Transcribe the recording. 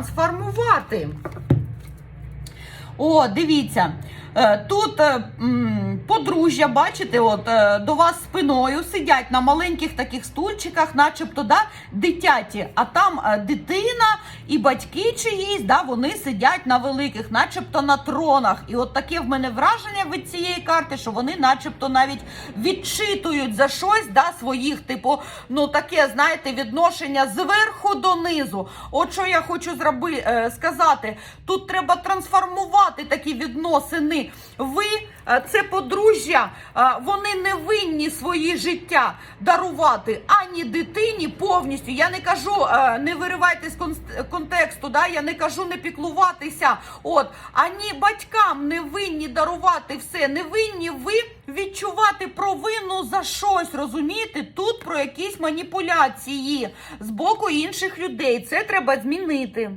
трансформувати. О, дивіться. Е, Тут е, подружжя, бачите, от е, до вас спиною сидять на маленьких таких стульчиках, начебто да, дитяті. А там дитина і батьки чиїсь, да, вони сидять на великих, начебто на тронах. І от таке в мене враження від цієї карти, що вони, начебто, навіть відчитують за щось да, своїх, типу, ну таке, знаєте, відношення зверху донизу. От що я хочу зроби, е, сказати, тут треба трансформувати такі відносини. Ви, е, це подружжя, е, вони не винні свої життя дарувати ані дитині повністю. Я не кажу, е, не виривайте з контексту, да? я не кажу не піклуватися. От, ані батькам не винні дарувати все, не винні ви відчувати провину за щось. Розумієте? Тут про якісь маніпуляції з боку інших людей. Це треба змінити.